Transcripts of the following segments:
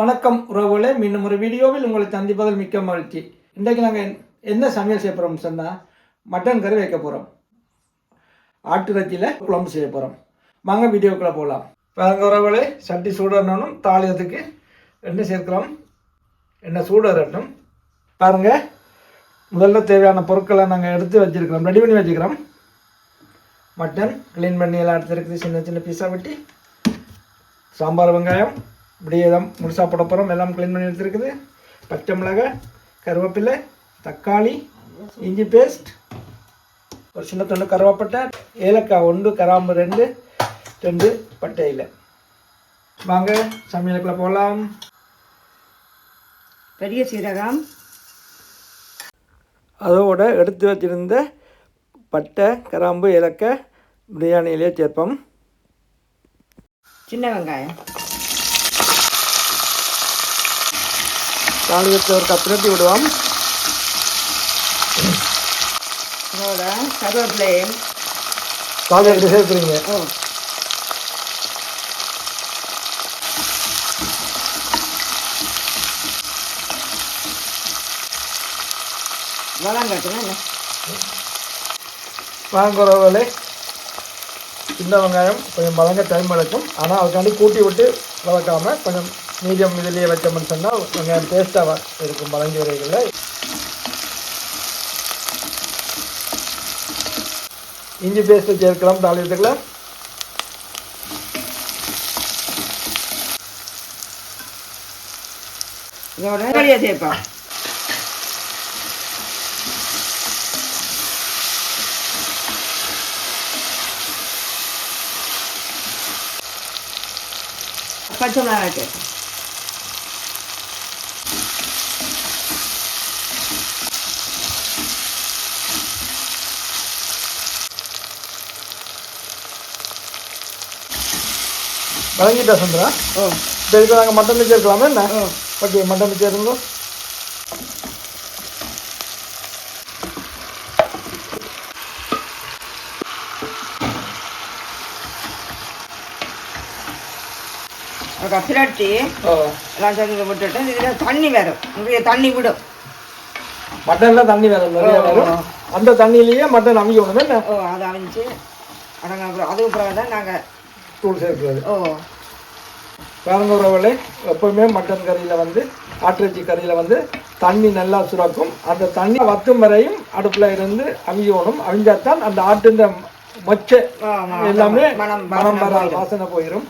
வணக்கம் உறவுகளே மீண்டும் ஒரு வீடியோவில் உங்களை சந்திப்பதில் மிக்க மகிழ்ச்சி. இன்றைக்கு நாங்கள் என்ன சமையல் செய்ய போகிறோம்னு சொன்னால் மட்டன் கறி வைக்க போகிறோம் ஆட்டுறச்சியில் குழம்பு செய்ய போகிறோம் வாங்க வீடியோக்குள்ளே போகலாம் பாருங்க உறவுகளே சட்டி சூடணும் தாளியத்துக்கு எண்ணெய் சேர்க்கலாம். எண்ணெய் சூடரட்டும். பாருங்கள் முதல்ல தேவையான பொருட்களை நாங்கள் எடுத்து வச்சிருக்கிறோம். ரெடி பண்ணி வச்சுக்கிறோம் மட்டன் க்ளீன் பண்ணி எல்லாம் எடுத்துருக்குது சின்ன சின்ன பீஸாக வெட்டி சாம்பார் வெங்காயம் இப்படியே தான் முழுசாக போட போகிறோம் எல்லாம் க்ளீன் பண்ணி எடுத்துருக்குது. பச்சை மிளகாய் கருவேப்பிலை தக்காளி இஞ்சி பேஸ்ட் ஒரு சின்ன துண்டு கருவேப்பட்டை ஏலக்காய் ஒன்று கராம்பு ரெண்டு ரெண்டு பட்டையில். வாங்க சமையலுக்குள்ள போகலாம் பெரிய சீரகம். அதோட எடுத்து வச்சிருந்த பட்டை கராம்பு ஏலக்காய் பிரியாணியிலே சேர்ப்போம். சின்ன வெங்காயம். தாளியத்தை ஒரு கத்திரட்டி விடுவோம். அதோட கருவேப்பிலையும் தாளியத்தை சேர்க்குறீங்க. வளங்கட்டுங்க வாங்குறவர்களே சின்ன வெங்காயம் கொஞ்சம் வதங்க டைம் எடுக்கும் ஆனால் அதுக்காண்டி கூட்டி விட்டு வதக்காம கொஞ்சம் மீடியம் இதுலேயே வச்சோம்னு சொன்னால் வெங்காயம் டேஸ்ட்டாக இருக்கும் வதங்கி வரைகளில் இஞ்சி பேஸ்ட்டு சேர்க்கலாம் தாளியத்துக்குள்ள. இதோட களியை சேர்ப்போம் பச்சை மிளகாய் சேர்ப்போம் வதங்கிட்டா சந்திரா? ஓ இப்போ இதுக்கு நாங்கள் மட்டன் சேர்க்கலாமா என்ன? ஓகே மட்டன் சேர்ந்தோம் அதை பிரட்டி. எல்லாம் சேர்ந்து விட்டுட்டு இதில் தண்ணி வரும் நிறைய தண்ணி விடும். மட்டன்ல தண்ணி வேற நிறைய வரும். அந்த தண்ணியிலேயே மட்டன் அவிக்கணும் என்ன? ஓ அதை அவிஞ்சு அடங்க அதுக்கு பிறகு தான் நாங்கள் தூள் சேர்க்கிறது. ஓ. பாருங்க உறவுகளே எப்பவுமே மட்டன் கறியில் வந்து ஆட்டிறைச்சி கறியில் வந்து தண்ணி நல்லா சுரக்கும். அந்த தண்ணி வத்தும் வரையும் அடுப்பில் இருந்து அவியணும். அவிஞ்சாத்தான் அந்த ஆட்டுன்ற மொச்சை எல்லாமே மனம் வர வாசனை போயிடும்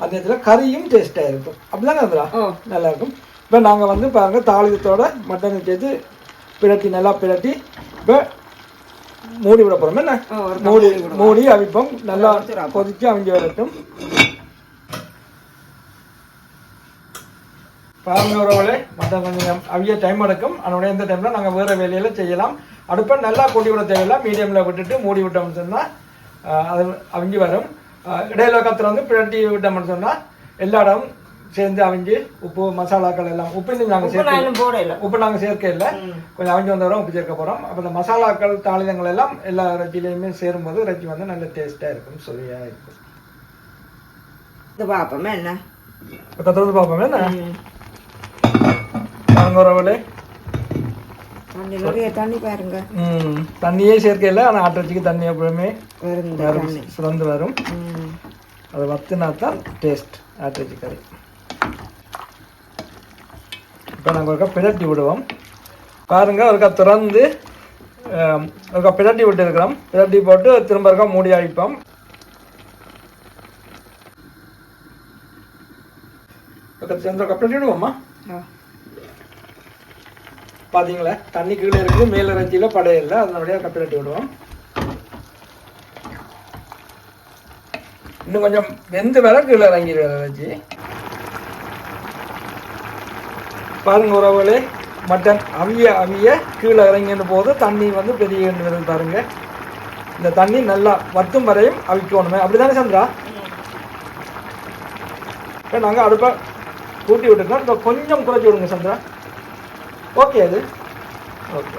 அந்த இதில் கறியும் டேஸ்ட்டாக இருக்கும். அப்படிதானே அதுரா ஓ. நல்லா இருக்கும். இப்போ நாங்கள் வந்து பாருங்க தாளியத்தோட மட்டனை சேர்த்து பிரட்டி நல்லா பிரட்டி இப்போ மூடி விட போகிறோம் என்ன மூடி மூடி அவிப்போம். நல்லா. கொதிச்சு அவிஞ்சு வரட்டும். பாருங்க உறவுகளே மட்டன் கொஞ்சம் அவிய டைம் எடுக்கும். அதனுடைய இந்த டைமில் நாங்கள் வேறு வேலையில செய்யலாம். அடுப்பை நல்லா கொட்டி விட தேவையில்லை. மீடியமில் விட்டுட்டு மூடி விட்டோம்னு சொன்னால் அது அவிஞ்சு வரும். இடையில கத்துல வந்து பிரட்டி விட்டோம்னு சொன்னால் எல்லா இடமும் சேர்ந்து அவிஞ்சு உப்பு மசாலாக்கள் எல்லாம் உப்பு இன்னும் நாங்கள் சேர்க்க போடல. உப்பு நாங்கள் சேர்க்க இல்லை. கொஞ்சம் அவிஞ்சு வந்தவரை உப்பு சேர்க்க போகிறோம் அப்போ இந்த மசாலாக்கள் தாளிதங்கள் எல்லாம் எல்லா இறைச்சிலையுமே சேரும்போது இறைச்சி வந்து நல்ல டேஸ்ட்டாக இருக்கும் சுவையாக இருக்கும் இது பார்ப்போமே என்ன? இப்போ தொடர்ந்து பார்ப்போம் என்ன. பாருங்க உறவுகளே. தண்ணி பாருங்க. ம். தண்ணியே சேர்க்க இல்லை ஆனால் ஆட்டிறைச்சிக்கு தண்ணி எப்பவுமே சுரந்து வரும். அது வத்துனா தான் டேஸ்ட் ஆட்டிறைச்சி கறி. இப்போ நாங்கள் ஒருக்கா பிரட்டி விடுவோம். பாருங்க ஒருக்கா திறந்து ஒருக்கா பிரட்டி விட்டு இருக்கிறோம் பிரட்டி போட்டு திரும்ப ஒருக்கா மூடி அழிப்போம் பிரட்டி விடுவோம்மா ஆ. பாத்தீங்களா? தண்ணி கீழே இருக்குது மேல இறைச்சியில் படையில்லை அதனுடைய ஒருக்கா பிரட்டி விடுவோம். இன்னும் கொஞ்சம் வெந்து வர கீழே இறங்கிடுவேன் இறைச்சி பாருங்க உறவுகளே மட்டன் அவிய அவிய கீழே இறங்கின போது தண்ணி வந்து பெரிய வருது பாருங்க. இந்த தண்ணி நல்லா வத்தும் வரையும் அவிக்கணுமே. அப்படிதானே சந்திரா? இப்போ நாங்கள் அடுப்பை கூட்டி விட்டுருக்கோம் இப்போ கொஞ்சம் குறைச்சி விடுங்க சந்திரா. ஓகே அது. ஓகே.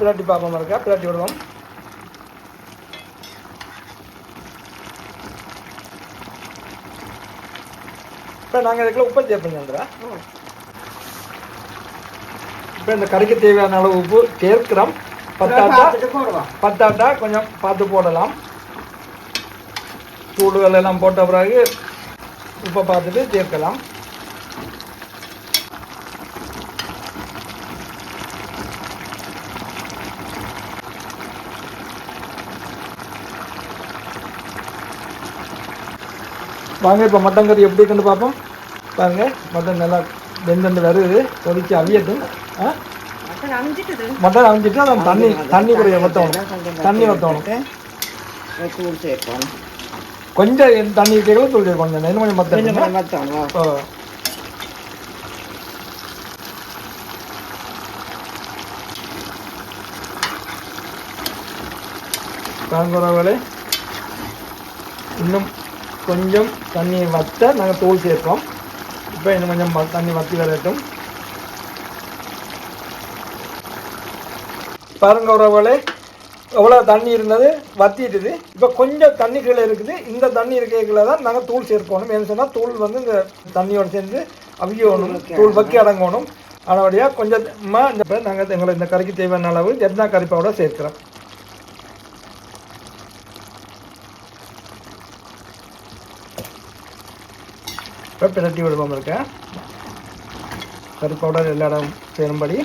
பிளாட்டி பார்ப்போம் இருக்கா? பிளாட்டி விடுவோம். இப்போ நாங்கள் இதுக்குள்ள உப்பு சந்திரா. ஓ. இப்போ இந்த கறிக்கு தேவையான அளவு உப்பு சேர்க்கிறோம் பத்தாட்டா பத்தாட்டா கொஞ்சம் பார்த்து போடலாம். சூடுகள் எல்லாம் போட்ட பிறகு உப்பை பார்த்துட்டு சேர்க்கலாம். வாங்க இப்போ மட்டன் கறி எப்படி இருக்குன்னு பார்ப்போம். பாருங்க மட்டன் நல்லா வெந்தண்டு வருது. கொதிச்சு அவியட்டும். ஆ? மட்டன் அவிஞ்சிட்டு அதை தண்ணி தண்ணி குறைய வத்தணும் தண்ணி சேர்ப்போம் கொஞ்சம் தண்ணி கேட்கல தூள் சேர்க்கணும் இன்னும் கொஞ்சம் கொஞ்சம் கொஞ்சம் மத்தணும் ஓ காங்கோராவலே இன்னும் கொஞ்சம் தண்ணி வத்த நாங்கள் தூள் சேர்ப்போம். இப்போ இன்னும் கொஞ்சம் தண்ணி வத்தி வரட்டும். பாருங்க உறவுகளே எவ்வளோ தண்ணி இருந்தது? வத்திட்டுது. இப்போ கொஞ்சம் தண்ணி கீழே இருக்குது. இந்த தண்ணி இருக்கைக்குள்ள தான் நாங்கள் தூள் சேர்க்கணும் ஏன்னு சொன்னால் தூள் வந்து இந்த தண்ணியோட சேர்ந்து அவியணும். தூள் வக்கி அடங்கணும். அதனுடைய கொஞ்சமாக இந்த நாங்கள் எங்களை இந்த கறிக்கு தேவையான அளவு ஜெட்னா கறி பவுடர் சேர்க்கிறோம். இப்போ பிரட்டி விடுவோம் இருக்கேன் கறி பவுடர் எல்லா இடம் சேரும்படி.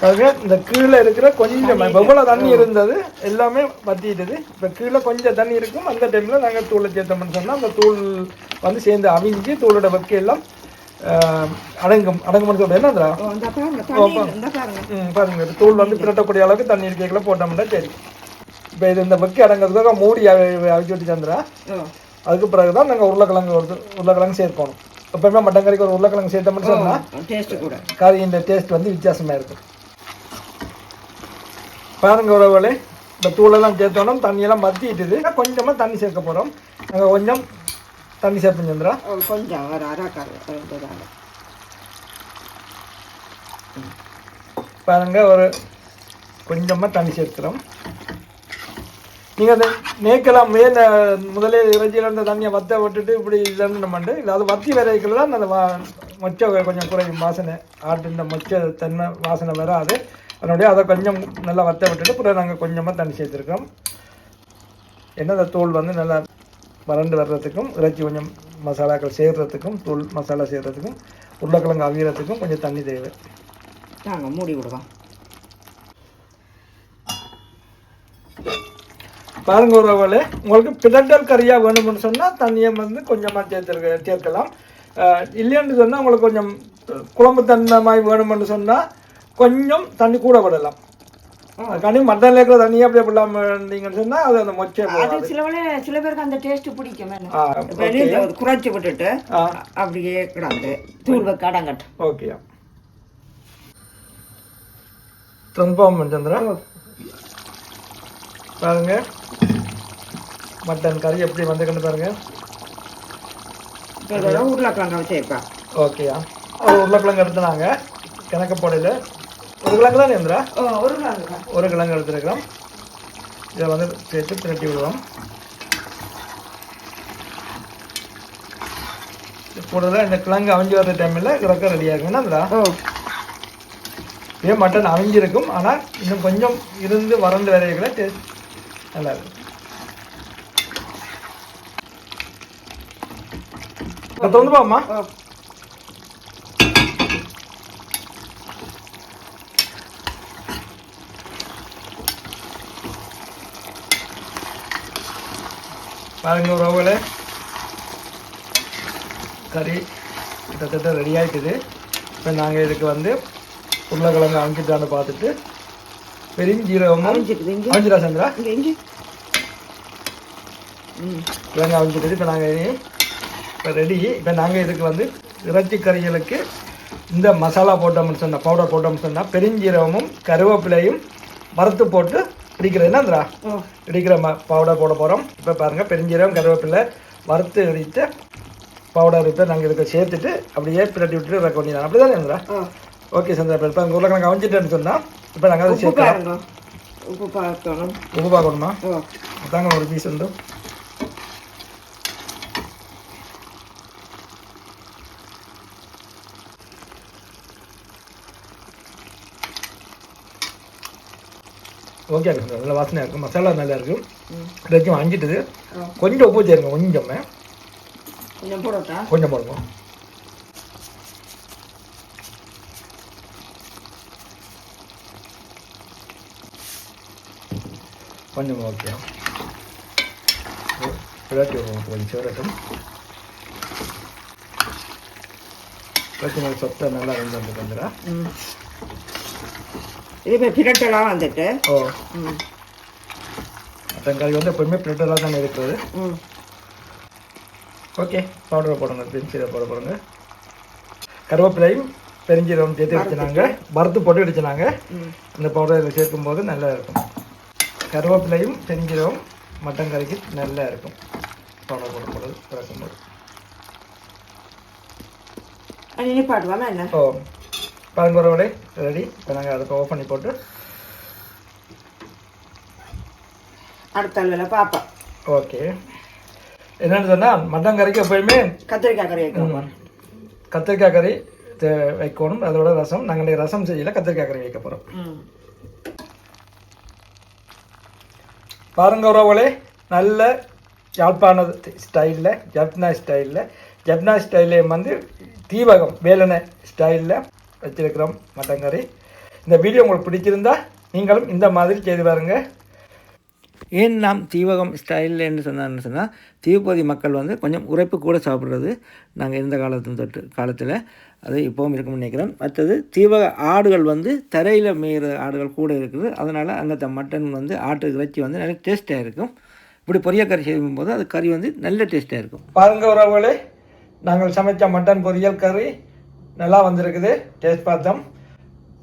அதுவே இந்த கீழே இருக்கிற கொஞ்சம் எவ்வளோ தண்ணி இருந்தது எல்லாமே வத்திட்டுது. இப்போ கீழே கொஞ்சம் தண்ணி இருக்கும். அந்த டைமில் நாங்கள் தூளை சேர்த்தோம்னு சொன்னால் அந்த தூள் வந்து சேர்ந்து அவிஞ்சு தூளோட வக்கை எல்லாம் அடங்கும். அடங்கும்னு சொல்கிறேன் இந்த பாருங்க. தூள் வந்து பிரட்டக்கூடிய அளவுக்கு தண்ணி இருக்கைகளை போட்டோம்னா சரி. இப்போ இது இந்த வக்கி அடங்கிறதுக்காக மூடி அவி- அவிச்சு விட்டு சந்திரா அதுக்கு பிறகு தான் நாங்கள் உருளைக்கிழங்கு ஒரு உருளைக்கிழங்கு சேர்க்கணும். எப்பவுமே மட்டன் கறிக்கு ஒரு உருளைக்கிழங்கு சேர்த்தோம்னு சொன்னால் டேஸ்ட் கூட. கறியின் டேஸ்ட் வந்து வித்தியாசமாக இருக்கும். பாருங்க உறவுகளே இந்த தூளெல்லாம் சேர்த்தோம் தண்ணியெல்லாம் மத்திட்டுது கொஞ்சமாக தண்ணி சேர்க்க போகிறோம் நாங்கள் கொஞ்சம் தண்ணி சேர்ப்போம் சந்திரா. கொஞ்சம் ஒரு அரை கரு ரெண்டு அரை பாருங்க ஒரு கொஞ்சமாக தண்ணி சேர்க்கிறோம். நீங்கள் அந்த நேக்கலாம் மேல முதலே இறைச்சியில் இருந்த தண்ணியை வத்த விட்டுட்டு இப்படி இல்லைன்னு நம்மண்டு இல்லை அது வத்தி வரைக்கல தான் அந்த வா மொச்சை கொஞ்சம் குறையும் வாசனை. ஆட்டு இந்த மொச்சை தன்மை வாசனை வராது. அதனுடைய அதை கொஞ்சம் நல்லா வத்த விட்டுட்டு பிறகு நாங்கள் கொஞ்சமாக தண்ணி சேர்த்துருக்கோம் என்ன அந்த தோல் வந்து நல்லா வறண்டு வர்றதுக்கும் இறைச்சி கொஞ்சம் மசாலாக்கள் சேர்றதுக்கும் தூள் மசாலா சேர்றதுக்கும் உருளைக்கிழங்கு அவியறதுக்கும் கொஞ்சம் தண்ணி தேவை. நாங்கள் மூடி விடுவோம் பாருங்க உறவுகளே உங்களுக்கு பிரண்டல் கறியாக வேணும்னு சொன்னால் தண்ணியை வந்து கொஞ்சமாக சேர்த்துருக்க சேர்க்கலாம். அஹ் இல்லைன்னு சொன்னால் உங்களுக்கு கொஞ்சம் குழம்பு மாதிரி வேணும்னு சொன்னால் கொஞ்சம் தண்ணி கூட விடலாம். அதுக்காண்டி மட்டனில் இருக்கிற தண்ணியை அப்படியே விடலாமீங்கன்னு சொன்னால் அது அந்த மொச்சை அது சில சில பேருக்கு அந்த டேஸ்ட் பிடிக்கும் குறைச்சி விட்டுட்டு அப்படியே கிடாந்து தூள் வைக்க அடங்கட்டு ஓகே transform சந்திரா. பாருங்க. மட்டன் கறி எப்படி வந்துக்கின்னு பாருங்க. இப்போ இதெல்லாம் உருளைக்கிழங்கு வச்சுருப்பேன் ஓகேயா ஒரு உருளைக்கிழங்கு எடுத்துனாங்க. கிணக்க போடையில். ஒரு கிழங்கு தான் ஓ உருளைக்கிழங்கு ஒரு கிழங்கு எடுத்துருக்கிறோம். இதை வந்து சேர்த்து பிரட்டி விடுவோம். கூடுதலாக இந்த கிழங்கு அவிஞ்சு வர்ற டைமில் இறக்க ரெடியாக இருக்குன்னா இந்திரா ஓ. ஏன் மட்டன் அவிஞ்சிருக்கும். ஆனால் இன்னும் கொஞ்சம் இருந்து வறண்டு வரைகளை டேஸ்ட் நல்லா இருக்கும் இப்போ தொந்து பாம்மா பாருங்க உறவுகளே கறி கிட்டத்தட்ட ரெடி ஆயிட்டுது. இப்போ நாங்கள் இதுக்கு வந்து உருளைக்கிழங்கு அவிஞ்சிட்டான்னு பார்த்துட்டு பெருஞ்சீரகமும் அவிஞ்சிடா சந்திரா. கிழங்கு அவிஞ்சிட்டு இப்போ நாங்கள் இப்போ ரெடி இப்போ நாங்கள் இதுக்கு வந்து இறைச்சி கறிகளுக்கு இந்த மசாலா போட்டோம்னு சொன்னால் பவுடர் போட்டோம்னு சொன்னால் பெருஞ்சீரகமும் கருவேப்பிலையும் வறுத்து போட்டு இடிக்கிறது ஓ. இடிக்கிற ம பவுடர் போட போகிறோம் இப்போ பாருங்கள் பெருஞ்சீரகம் கருவேப்பிலை வறுத்து இடித்த பவுடர் இப்போ நாங்கள் இதுக்கு சேர்த்துட்டு அப்படியே பிரட்டி விட்டுட்டு ரெக்க பண்ணிடலாம் அப்படி தானே ஓகே சந்திரா இப்போ இப்போ உருளைக்கிழங்கு அவிஞ்சிட்டேன்னு சொன்னால் இப்போ நாங்கள் அதை சேர்க்கலாம். உப்பு பார்க்கணும் உப்பு பார்க்கணுமா அதாங்க ஒரு பீஸ் உண்டு. ஓகே இருக்கு நல்ல வாசனையாக இருக்கும் மசாலா நல்லா இருக்கும் இதாச்சும் அஞ்சிட்டுது கொஞ்சம் உப்பு சேருங்க கொஞ்சம். கொஞ்சம் போடணும் கொஞ்சம் ஓகே. விளையாட்டு கொஞ்சம் சேரட்டும் பிரச்சனை சொத்தை நல்லா ரெண்டு வந்து வந்துடா ம். இது இப்போ பிரட்டெல்லாம் வந்துட்டு. ஓ. ம். தக்காளி வந்து எப்பவுமே பிரிட்டராக தானே இருக்குது ம். ஓகே பவுடரை போடுங்க பெருஞ்சீரை போட போடுங்க. கருவேப்பிலையும் பெருஞ்சீரகம் சேர்த்து வச்சுனாங்க. வறுத்து போட்டு வச்சுனாங்க இந்த பவுடர் இதில் சேர்க்கும்போது நல்லா இருக்கும். கருவேப்பிலையும் பெருஞ்சீரகம் மட்டன் கறிக்கு நல்லா இருக்கும். பவுடர் போடும்போது பிறக்கும்போது அது நிப்பாட்டுவாமா என்ன? ஓ பழங்குறவளை ரெடி இப்போ நாங்கள் அதை ஓப்பன் பண்ணி போட்டு அடுத்த அளவில் ஓகே என்னென்னு சொன்னால் மட்டன் கறிக்கு எப்பயுமே கத்திரிக்காய் கறி வைக்கிறோம் கத்திரிக்காய் கறி வைக்கணும். அதோட ரசம் நாங்கள் ரசம் செய்யல கத்திரிக்காய் கறி வைக்க போகிறோம் ம் பாருங்க உறவுகளே நல்ல யாழ்ப்பாண ஸ்டைலில் ஜப்னா ஸ்டைலில் ஜப்னா ஸ்டைல்லையும் வந்து தீவகம் வேலனை ஸ்டைலில் வச்சுருக்கிறோம் மட்டங்கறி. இந்த வீடியோ உங்களுக்கு பிடிச்சிருந்தா நீங்களும் இந்த மாதிரி செய்து பாருங்கள் ஏன் நாம் தீவகம் ஸ்டைலில் என்ன சொன்னான்னு சொன்னால் தீவுப்பகுதி மக்கள் வந்து கொஞ்சம் உரைப்பு கூட சாப்பிட்றது நாங்கள் இருந்த காலத்து தொட்டு காலத்தில். அது இப்போவும் இருக்கும்னு நினைக்கிறோம் மற்றது தீவக ஆடுகள் வந்து தரையில் மேய்கிற ஆடுகள் கூட இருக்குது. அதனால் அங்கே மட்டன் வந்து ஆட்டு இறைச்சி வந்து நல்ல டேஸ்ட்டாக இருக்கும். இப்படி பொரியல் கறி செய்யும்போது அது கறி வந்து நல்ல டேஸ்ட்டாக இருக்கும். பாருங்க உறவுகளே நாங்கள் சமைத்த மட்டன் பொரியல் கறி நல்லா வந்திருக்குது. டேஸ்ட் பார்த்தோம்.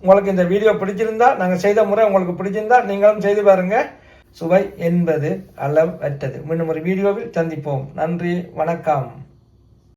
உங்களுக்கு இந்த வீடியோ பிடிச்சிருந்தா நாங்கள் செய்த முறை உங்களுக்கு பிடிச்சிருந்தா நீங்களும் செய்து பாருங்கள் சுவை என்பது அளவற்றது. மீண்டும் ஒரு வீடியோவில் சந்திப்போம். நன்றி வணக்கம்.